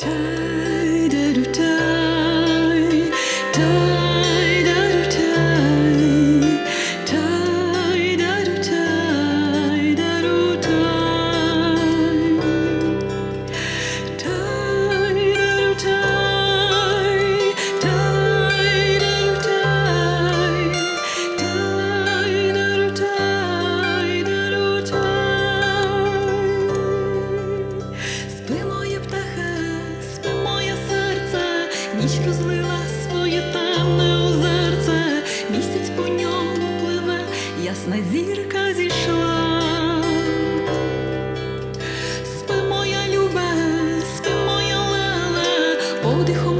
time. розлила своє темне озерце, місяць по ньому пливе, ясна зірка зійшла. Спи моя любе, спи моя леле, подихом.